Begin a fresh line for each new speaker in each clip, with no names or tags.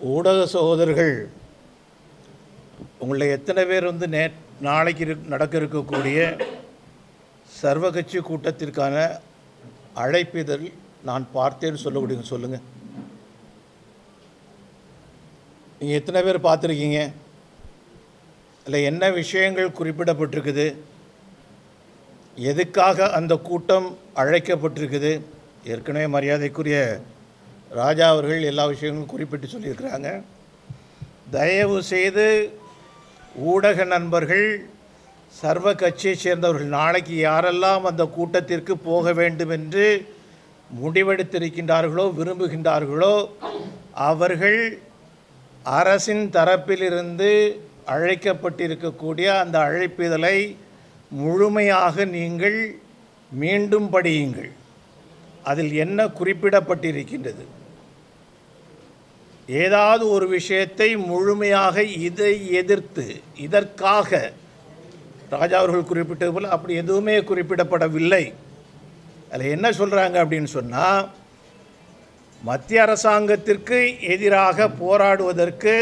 ஊடக சகோதரர்கள் உங்களை எத்தனை பேர் வந்து நே நாளைக்கு இரு நடக்க இருக்கக்கூடிய சர்வகட்சி கூட்டத்திற்கான அழைப்பிதழ் நான் பார்த்தேன்னு சொல்ல முடியுங்க சொல்லுங்கள் நீங்கள் எத்தனை பேர் பார்த்துருக்கீங்க? அதில் என்ன விஷயங்கள் குறிப்பிடப்பட்டிருக்குது? எதுக்காக அந்த கூட்டம் அழைக்கப்பட்டிருக்குது? ஏற்கனவே மரியாதைக்குரிய ராஜா அவர்கள் எல்லா விஷயங்களும் குறிப்பிட்டு சொல்லியிருக்கிறாங்க. தயவு செய்து ஊடக நண்பர்கள் சர்வ கட்சியைச் சேர்ந்தவர்கள் நாளைக்கு யாரெல்லாம் அந்த கூட்டத்திற்கு போக வேண்டும் என்று முடிவெடுத்திருக்கின்றார்களோ விரும்புகின்றார்களோ அவர்கள் அரசின் தரப்பிலிருந்து அழைக்கப்பட்டிருக்கக்கூடிய அந்த அழைப்பிதழை முழுமையாக நீங்கள் மீண்டும் படியுங்கள். அதில் என்ன குறிப்பிடப்பட்டிருக்கின்றது? ஏதாவது ஒரு விஷயத்தை முழுமையாக இதை எதிர்த்து இதற்காக ராஜா அவர்கள் குறிப்பிட்டது போல் அப்படி எதுவுமே குறிப்பிடப்படவில்லை. அதில் என்ன சொல்கிறாங்க அப்படின்னு சொன்னால் மத்திய அரசாங்கத்திற்கு எதிராக போராடுவதற்கு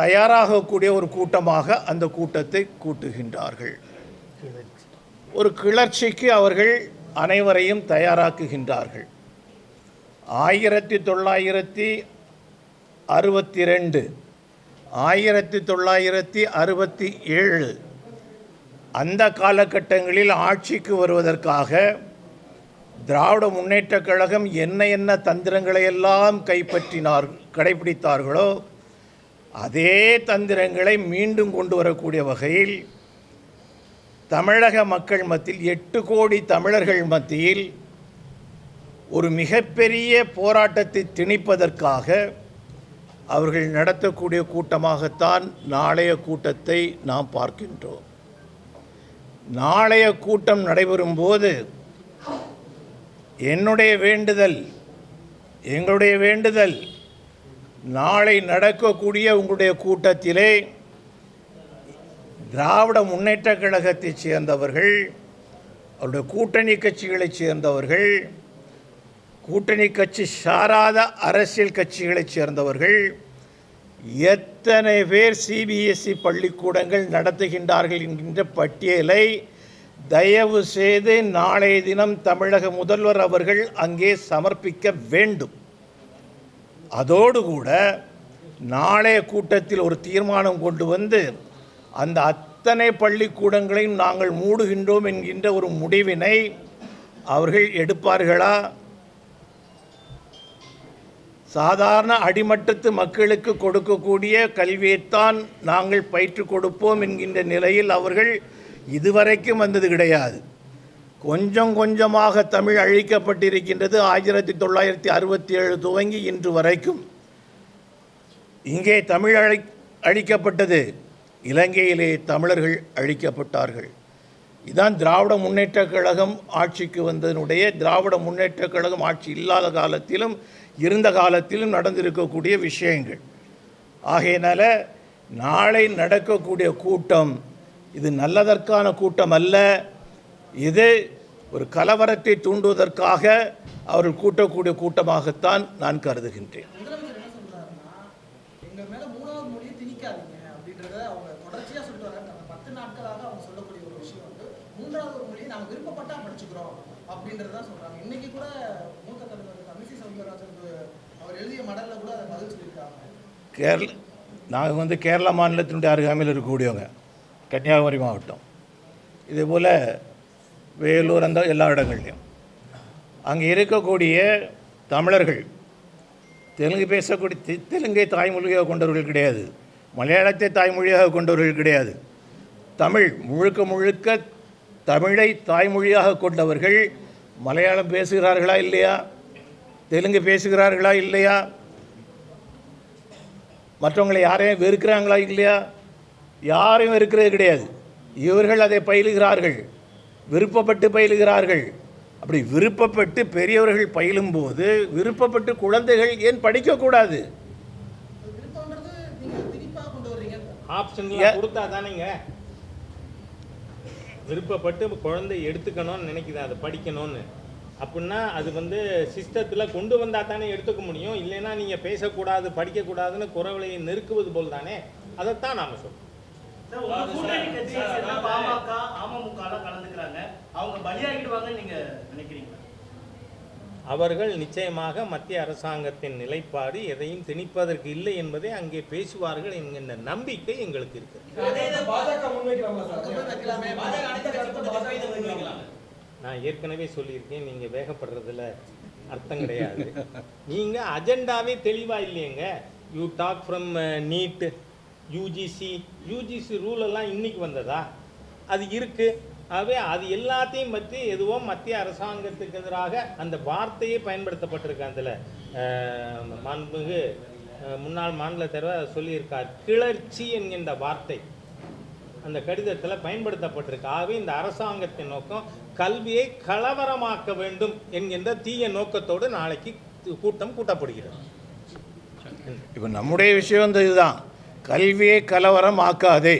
தயாராகக்கூடிய ஒரு கூட்டமாக அந்த கூட்டத்தை கூட்டுகின்றார்கள். ஒரு கிளர்ச்சிக்கு அவர்கள் அனைவரையும் தயாராக்குகின்றார்கள். ஆயிரத்தி தொள்ளாயிரத்தி அறுபத்தி ரெண்டு ஆயிரத்தி தொள்ளாயிரத்தி அறுபத்தி ஏழு. அந்த காலகட்டங்களில் ஆட்சிக்கு வருவதற்காக திராவிட முன்னேற்றக் கழகம் என்ன என்ன தந்திரங்களை எல்லாம் கைப்பற்றினார் கடைபிடித்தார்களோ அதே தந்திரங்களை மீண்டும் கொண்டு வரக்கூடிய வகையில் தமிழக மக்கள் மத்தியில் எட்டு கோடி தமிழர்கள் மத்தியில் ஒரு மிகப்பெரிய போராட்டத்தை திணிப்பதற்காக அவர்கள் நடத்தக்கூடிய கூட்டமாகத்தான் நாளைய கூட்டத்தை நாம் பார்க்கின்றோம். நாளைய கூட்டம் நடைபெறும் போது என்னுடைய வேண்டுதல் எங்களுடைய வேண்டுதல் நாளை நடக்கக்கூடிய உங்களுடைய கூட்டத்திலே திராவிட முன்னேற்றக் கழகத்தைச் சேர்ந்தவர்கள் அவருடைய கூட்டணி கட்சிகளைச் சேர்ந்தவர்கள் கூட்டணி கட்சி சாராத அரசியல் கட்சிகளைச் சேர்ந்தவர்கள் எத்தனை பேர் சிபிஎஸ்இ பள்ளிக்கூடங்கள் நடத்துகின்றார்கள் என்கின்ற பட்டியலை தயவு செய்து நாளைய தினம் தமிழக முதல்வர் அவர்கள் அங்கே சமர்ப்பிக்க வேண்டும். அதோடு கூட நாளைய கூட்டத்தில் ஒரு தீர்மானம் கொண்டு வந்து அந்த அத்தனை பள்ளிக்கூடங்களையும் நாங்கள் மூடுகின்றோம் என்கின்ற ஒரு முடிவினை அவர்கள் எடுப்பார்களா? சாதாரண அடிமட்டத்து மக்களுக்கு கொடுக்கக்கூடிய கல்வியைத்தான் நாங்கள் பயிற்று கொடுப்போம் என்கின்ற நிலையில் அவர்கள் இதுவரைக்கும் வந்தது கிடையாது. கொஞ்சம் கொஞ்சமாக தமிழ் அழிக்கப்பட்டிருக்கின்றது. ஆயிரத்தி தொள்ளாயிரத்தி அறுபத்தி ஏழு துவங்கி இன்று வரைக்கும். இங்கே தமிழ் அழி அழிக்கப்பட்டது. இலங்கையிலே தமிழர்கள் அழிக்கப்பட்டார்கள். இதான் திராவிட முன்னேற்றக் கழகம் ஆட்சிக்கு வந்ததனுடைய திராவிட முன்னேற்றக் கழகம் ஆட்சி இல்லாத காலத்திலும் இருந்த காலத்திலும் நடந்திருக்கக்கூடிய விஷயங்கள். ஆகையினால நாளை நடக்கக்கூடிய கூட்டம் இது நல்லதற்கான கூட்டம் அல்ல. இது ஒரு கலவரத்தை தூண்டுவதற்காக அவர்கள் கூட்டக்கூடிய கூட்டமாகத்தான் நான் கருதுகின்றேன்.
விருப்பப்பட்டா படிச்சுக்கிறோம் அப்படின்றத சொல்றாங்க. இன்னைக்கு கூட மூத்த தலைவர் தமிழிசை சவுந்தரராஜன் அவர் எழுதிய மடல்ல கூட அதை பதில் சொல்லியிருக்காங்க.
கேரள நாங்கள் வந்து கேரளா மாநிலத்தினுடைய அருகாமையில் இருக்கக்கூடியவங்க கன்னியாகுமரி மாவட்டம். இதே போல் வேலூர் அந்த எல்லா இடங்கள்லையும். அங்கே இருக்கக்கூடிய தமிழர்கள் தெலுங்கு பேசக்கூடிய தெலுங்கை தாய்மொழியாக கொண்டவர்கள் கிடையாது. மலையாளத்தை தாய்மொழியாக கொண்டவர்கள் கிடையாது. தமிழ் முழுக்க முழுக்க தமிழை தாய்மொழியாக கொண்டவர்கள் மலையாளம் பேசுகிறார்களா இல்லையா? தெலுங்கு பேசுகிறார்களா இல்லையா? மற்றவங்களை யாரையும் வெறுக்கிறாங்களா இல்லையா? யாரையும் வெறுக்கிறது கிடையாது. இவர்கள் அதை பயிலுகிறார்கள். விருப்பப்பட்டு பயிலுகிறார்கள். அப்படி விருப்பப்பட்டு பெரியவர்கள் பயிலும்போது விருப்பப்பட்டு குழந்தைகள் ஏன் படிக்கக்கூடாது
விருப்பம்ன்றது நீங்க திணிப்பா கொண்டு வர்றீங்க.
ஆப்ஷன்லாம் கொடுத்தா தானேங்க. விருப்பப்பட்டு குழந்தை எடுத்துக்கணும்னு நினைக்குது அதை படிக்கணும்னு. அப்படின்னா அது வந்து சிஸ்டத்தில் கொண்டு வந்தால் தானே எடுத்துக்க முடியும். இல்லைன்னா நீங்கள் பேசக்கூடாது படிக்கக்கூடாதுன்னு குறவலையை நெருக்குவது போல் தானே அதைத்தான் நாம்
கலந்துக்கிறாங்க. அவங்க பலியாகிடுவாங்கன்னு நீங்க நினைக்கிறீங்களா?
அவர்கள் நிச்சயமாக மத்திய அரசாங்கத்தின் நிலைப்பாடு எதையும் திணிப்பதற்கு இல்லை என்பதை அங்கே பேசுவார்கள் என்கின்ற நம்பிக்கை எங்களுக்கு இருக்குது நான் ஏற்கனவே சொல்லியிருக்கேன் நீங்கள் வேகப்படுறதுல அர்த்தம் கிடையாது. நீங்கள் அஜெண்டாவே தெளிவாக இல்லையேங்க. You talk from NEET UGC UGC rule எல்லாம் இன்னைக்கு வந்ததா? அது இருக்குது ஆகவே அது எல்லாத்தையும் பற்றி எதுவும் மத்திய அரசாங்கத்துக்கு எதிராக அந்த வார்த்தையே பயன்படுத்தப்பட்டிருக்கு அதில். மாண்புமிகு முன்னாள் மாநில தலைவர் சொல்லியிருக்கார். கிளர்ச்சி என்கின்ற வார்த்தை அந்த கடிதத்தில் பயன்படுத்தப்பட்டிருக்கு. ஆகவே இந்த அரசாங்கத்தின் நோக்கம் கல்வியை கலவரமாக்க வேண்டும் என்கின்ற தீய நோக்கத்தோடு நாளைக்கு கூட்டம் கூட்டப்படுகிறது.
இப்போ நம்முடைய விஷயம் வந்து இதுதான். கல்வியை கலவரம் ஆக்காதே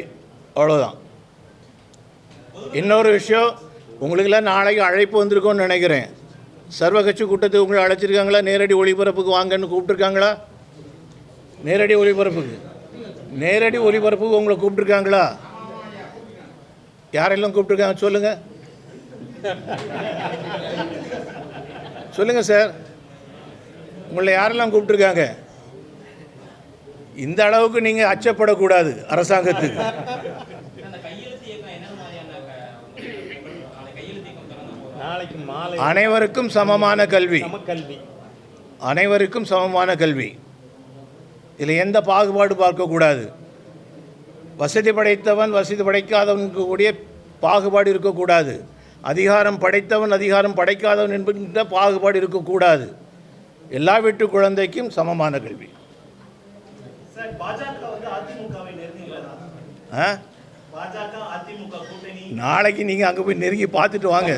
அவ்வளோதான் இன்னொரு விஷயம் உங்களுக்கெல்லாம் நாளைக்கு அழைப்பு வந்திருக்கோன்னு நினைக்கிறேன். சர்வகட்சி கூட்டத்துக்கு உங்களை அழைச்சிருக்காங்களா? நேரடி ஒளிபரப்புக்கு வாங்கன்னு கூப்பிட்டுருக்காங்களா? நேரடி ஒளிபரப்புக்கு. நேரடி ஒளிபரப்புக்கு உங்களை கூப்பிட்டுருக்காங்களா? யாரெல்லாம் கூப்பிட்டுருக்காங்க? சொல்லுங்கள் சொல்லுங்கள் சார். உங்களை யாரெல்லாம் கூப்பிட்டுருக்காங்க? இந்த அளவுக்கு நீங்கள் அச்சப்படக்கூடாது அரசாங்கத்துக்கு. அனைவருக்கும் சமமான கல்வி. அனைவருக்கும் சமமான கல்வி. இதில் எந்த பாகுபாடு பார்க்கக்கூடாது. வசதி படைத்தவன் வசதி படைக்காதவனுக்கு கூடிய பாகுபாடு இருக்கக்கூடாது. அதிகாரம் படைத்தவன் அதிகாரம் படைக்காதவன் என்கின்ற பாகுபாடு இருக்கக்கூடாது. எல்லா வீட்டு குழந்தைக்கும் சமமான கல்வி? ஆ? நாளைக்கு நீங்கள் அங்கே போய் நெருங்கி பார்த்துட்டு வாங்க.